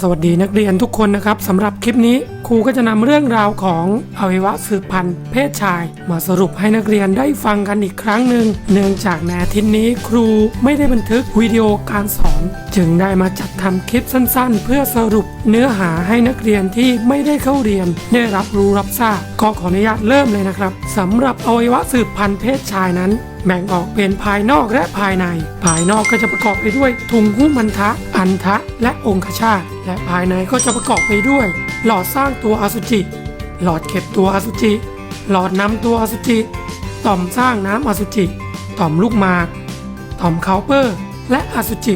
สวัสดีนักเรียนทุกคนนะครับสำหรับคลิปนี้ครูก็จะนำเรื่องราวของอวัยวะสืบพันธุ์เพศชาย มาสรุปให้นักเรียนได้ฟังกันอีกครั้งหนึ่งเนื่องจากในอาทิตย์นี้ครูไม่ได้บันทึกวิดีโอการสอน จึงได้มาจัดทำคลิปสั้นๆ เพื่อสรุปเนื้อหาให้นักเรียนที่ไม่ได้เข้าเรียน ได้รับรู้รับทราบก็ขออนุญาตเริ่มเลยนะครับสำหรับอวัยวะสืบพันธุ์เพศชายนั้น แบ่งออกเป็นภายนอกและภายใน ภายนอกก็จะประกอบไปด้วยทุงหุ้มมันทะ อันทะ และองคชาตและภายในก็จะประกอบไปด้วย หลอดสร้างตัวอสุจิ หลอดเก็บตัวอสุจิ หลอดนำตัวอสุจิ ต่อมสร้างน้ำอสุจิ ต่อมลูกหมาก ต่อมเคาเปอร์ และอสุจิ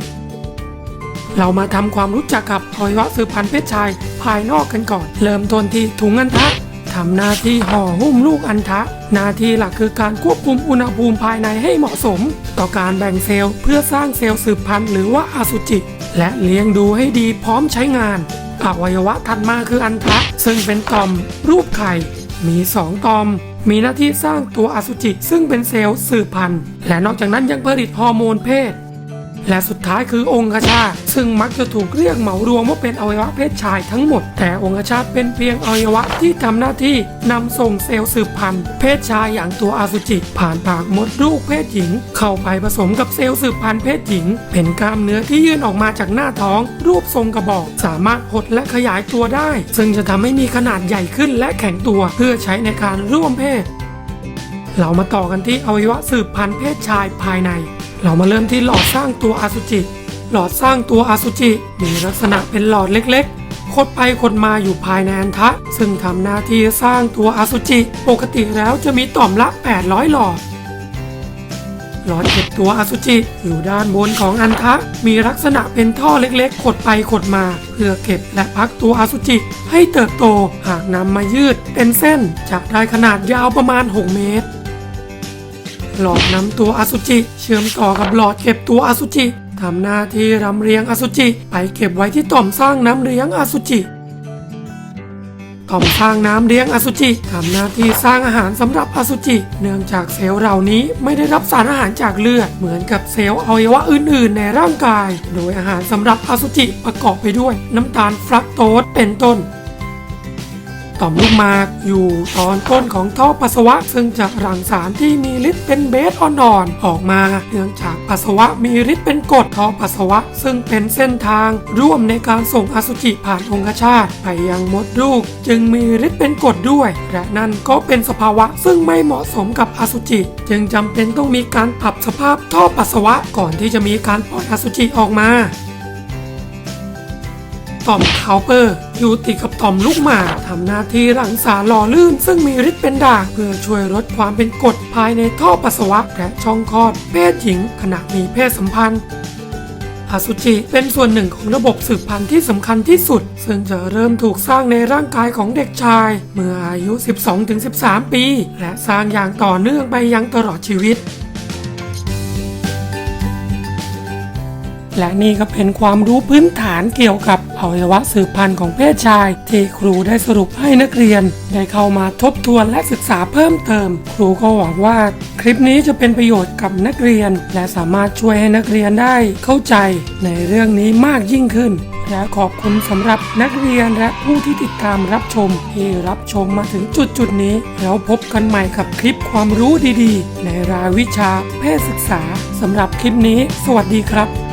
เรามาทำความรู้จักกับอวัยวะสืบพันธุ์เพศชายภายนอกกันก่อน เริ่มต้นที่ถุงอันทะ ทำหน้าที่ห่อหุ้มลูกอันทะหน้าที่หลักคือการควบคุมอุณหภูมิภายในให้เหมาะสม ต่อการแบ่งเซลล์เพื่อสร้างเซลล์สืบพันธุ์หรือว่าอสุจิ และเลี้ยงดูให้ดีพร้อมใช้งาน อวัยวะถัดมาคืออันทะซึ่งเป็นต่อม รูปไข่มีสองต่อม มีหน้าที่สร้างตัวอสุจิซึ่งเป็นเซลล์สืบพันธุ์ และนอกจากนั้นยังผลิตฮอร์โมนเพศ และสุดท้ายคือองคชาตซึ่งมักจะถูกเรียกเหมารวมว่าเป็นอวัยวะเพศชายทั้งหมด แต่องคชาตเป็นเพียงอวัยวะที่ทำหน้าที่นำส่งเซลล์สืบพันธุ์เพศชายอย่างตัวอสุจิ ผ่านปากมดลูกเพศหญิง เข้าไปผสมกับเซลล์สืบพันธุ์เพศหญิง เป็นกล้ามเนื้อที่ยื่นออกมาจากหน้าท้อง รูปทรงกระบอก สามารถหดและขยายตัวได้ ซึ่งจะทำให้มีขนาดใหญ่ขึ้นและแข็งตัวเพื่อใช้ในการร่วมเพศ เรามาต่อกันที่อวัยวะสืบพันธุ์เพศชายภายใน เรามาเริ่มที่หลอดสร้างตัวอสุจิ หลอดสร้างตัวอสุจิ มีลักษณะเป็นหลอดเล็กๆคดไปคดมาอยู่ภายในอันทะ ซึ่งทำหน้าที่สร้างตัวอสุจิ ปกติแล้วจะมีต่อมละ 800 หลอดหลอดเก็บตัวอสุจิอยู่ด้านบนของอันทะ มีลักษณะเป็นท่อเล็กๆขดไปขดมา เพื่อเก็บและพักตัวอสุจิ ให้เติบโตหากนำมายืดเป็นเส้นจะได้ขนาดยาวประมาณ 6 เมตร หลอดนำตัวอสุจิ เชื่อมต่อกับหลอดเก็บตัวอสุจิทำหน้าที่รำเรียงอสุจิ ไปเก็บไว้ที่ต่อมสร้างน้ำเลี้ยงอสุจิต่อมสร้างน้ำเลี้ยงอสุจิทำหน้าที่สร้างอาหารสำหรับอสุจิ เนื่องจากเซลล์เหล่านี้ไม่ได้รับสารอาหารจากเลือด เหมือนกับเซลล์อวัยวะอื่น ๆ ในร่างกาย โดยอาหารสำหรับอสุจิประกอบไปด้วย น้ำตาลฟรักโตสเป็นต้น ต่อมลูกหมากอยู่ตอนต้นของท่อปัสสาวะ ซึ่งจะหลั่งสารที่มีฤทธิ์เป็นเบสอ่อนๆออกมาเนื่องจากปัสสาวะมีฤทธิ์เป็นกรดท่อปัสสาวะ ซึ่งเป็นเส้นทางร่วมในการส่งอสุจิผ่านองคชาตไปยังมดลูก จึงมีฤทธิ์เป็นกรดด้วย และนั่นก็เป็นสภาวะซึ่งไม่เหมาะสมกับอสุจิ จึงจำเป็นต้องมีการปรับสภาพท่อปัสสาวะก่อนที่จะมีการปล่อยอสุจิออกมา ต่อมเคาน์เปอร์อยู่ติดกับต่อมลูกหมากทำหน้าที่หลังสารหล่อลื่น ซึ่งมีฤทธิ์เป็นด่างเพื่อช่วยลดความเป็นกรดภายในท่อปัสสาวะและช่องคลอดเพศหญิงขณะมีเพศสัมพันธ์อสุจิเป็นส่วนหนึ่งของระบบสืบพันธุ์ที่สำคัญที่สุด ซึ่งจะเริ่มถูกสร้างในร่างกายของเด็กชาย เมื่ออายุ 12-13 ปี และสร้างอย่างต่อเนื่องไปยังตลอดชีวิต และนี่ก็เป็นความรู้พื้นฐานเกี่ยวกับอวัยวะสืบพันธุ์ของเพศชาย ที่ครูได้สรุปให้นักเรียน ได้เข้ามาทบทวนและศึกษาเพิ่มเติม ครูก็หวังว่า คลิปนี้จะเป็นประโยชน์กับนักเรียน และสามารถช่วยให้นักเรียนได้เข้าใจในเรื่องนี้มากยิ่งขึ้น และขอบคุณสำหรับนักเรียนและผู้ที่ติดตามรับชม ที่รับชมมาถึงจุดจุดนี้ แล้วพบกันใหม่กับคลิปความรู้ดีๆ ในรายวิชาเพศศึกษาสำหรับคลิปนี้ สวัสดีครับ